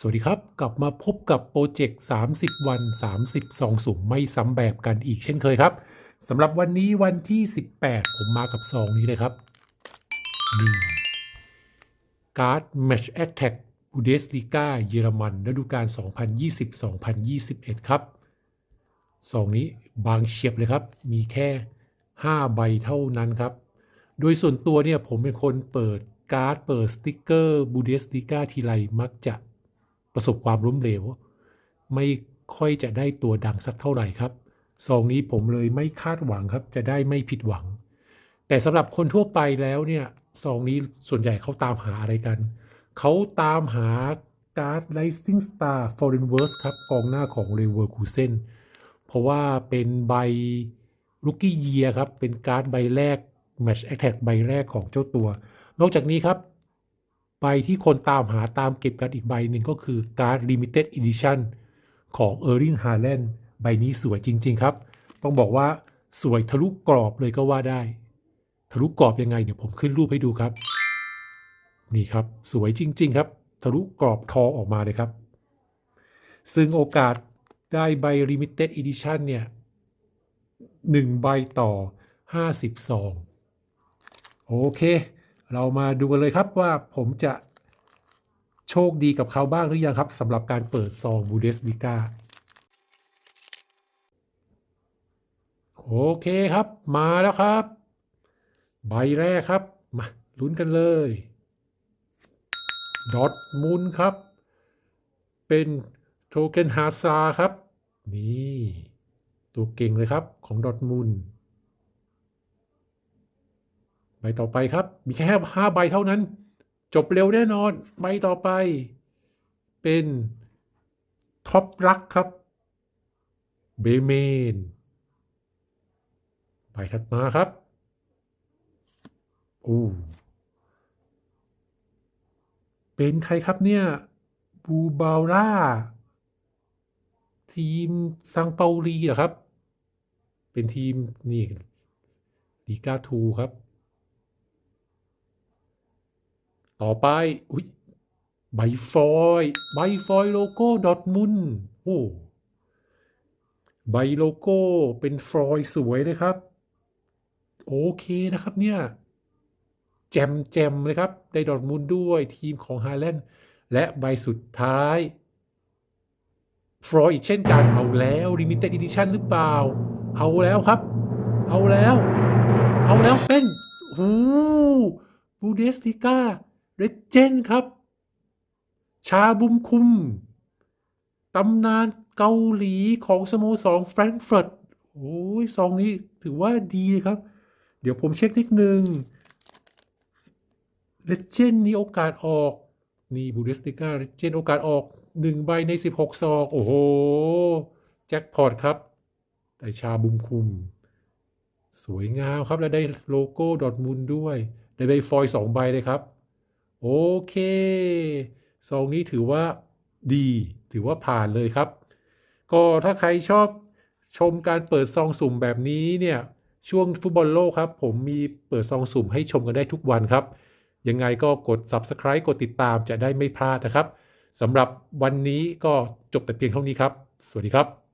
สวัสดีครับ กลับมาพบกับโปรเจกต์ 30 วัน 30ซองสุ่มไม่ซ้ำแบบกันอีกเช่นเคยครับสำหรับวันนี้วันที่ 18 ผมมากับซองนี้เลยครับนี่การ์ด Match Attack Bundesliga เยอรมันฤดูกาล 2020-2021 ครับซองนี้บางเฉียบเลยครับ มีแค่ 5 ใบเท่านั้นครับ โดยส่วนตัวเนี่ยผมเป็นคนเปิดการ์ดเปิดสติกเกอร์บูเดสติก้าทีไรมักจะ ประสบความล้มเหลว ไม่ค่อยจะได้ตัวดังสักเท่าไหร่ครับซองนี้ผมเลยไม่คาดหวังครับ จะได้ไม่ผิดหวัง แต่สำหรับคนทั่วไปแล้วเนี่ยซองนี้ส่วนใหญ่เขาตามหาอะไรกัน เขาตามหาการ์ด Rising Star Foreign Works ครับกองหน้าของ Leverkusen เพราะว่าเป็นใบ Rookie Year ครับ เป็นการ์ดใบแรก Match Attack ใบแรกของเจ้าตัว นอกจากนี้ครับ ใบที่คนตามหาตามเก็บกันอีกใบหนึ่งก็คือการ์ด Limited Edition ของ Erling Haaland ใบนี้สวยจริง ๆ ครับ ต้องบอกว่าสวยทะลุกรอบเลยก็ว่าได้ ทะลุกรอบยังไงเดี๋ยวผมขึ้นรูปให้ดูครับ นี่ครับสวยจริง ๆ ครับ ทะลุกรอบทองออกมาเลยครับ ซึ่งโอกาสได้ใบ Limited Edition เนี่ยหนึ่งใบต่อ 50ซองโอเค เรามาดูกันเลยครับว่าผมจะโชคดีกับเขาบ้างหรือยังครับสำหรับการเปิดซองบูเดสลิก้าโอเคครับ มาแล้วครับ ใบแรกครับ มาลุ้นกันเลย ดอทมุนครับ เป็นโทเค็นฮาซาครับ นี่ ตัวเก่งเลยครับของดอทมุน ใบต่อไปครับ มีแค่ห้าใบเท่านั้น จบเร็วแน่นอน ใบต่อไป เป็นท็อปรักครับ เบเมน ใบถัดมาครับโอ้เป็นใครครับเนี่ย บูบาร่า ทีมซังเปาลีเหรอครับ เป็นทีม นี่ลีกาทูครับ ต่อไปอุ้ยใบฟอยใบฟอยโลโก้ดอทมุนโอ้ใบโลโก้เป็นฟอยสวยเลยครับ โอเคนะครับเนี่ยแจมแจมเลยครับได้ดอทมุนด้วยทีมของฮาแลนด์และใบสุดท้ายฟรอยอีกเช่นกันเอาแล้วลิมิเต็ดอีดิชั่นหรือเปล่า เอาแล้วครับ เอาแล้ว เอาแล้วเป็นหูบูเดสติก้า เรเจนครับ ชาบุมคุม ตำนานเกาหลีของสโมสรแฟรงก์เฟิร์ตโอ้ยซองนี้ถือว่าดีครับ เดี๋ยวผมเช็คนิดนึงเรเจนนี้โอกาสออก นี่บูเดสติก้าเรเจนโอกาสออกหนึ่งใบใน 16 ซอง โอ้โห แจ็คพอตครับ แต่ชาบุมคุม สวยงามครับ แล้วได้โลโก้ดอทมุนด้วย ได้ใบฟอยสองใบเลยครับ โอเค ซองนี้ถือว่าดี ถือว่าผ่านเลยครับ ก็ถ้าใครชอบชมการเปิดซองสุ่มแบบนี้เนี่ย ช่วงฟุตบอลโลกครับ ผมมีเปิดซองสุ่มให้ชมกันได้ทุกวันครับ ยังไงก็กด Subscribe กดติดตามจะได้ไม่พลาดนะครับสำหรับวันนี้ก็จบแต่เพียงเท่านี้ครับ สวัสดีครับ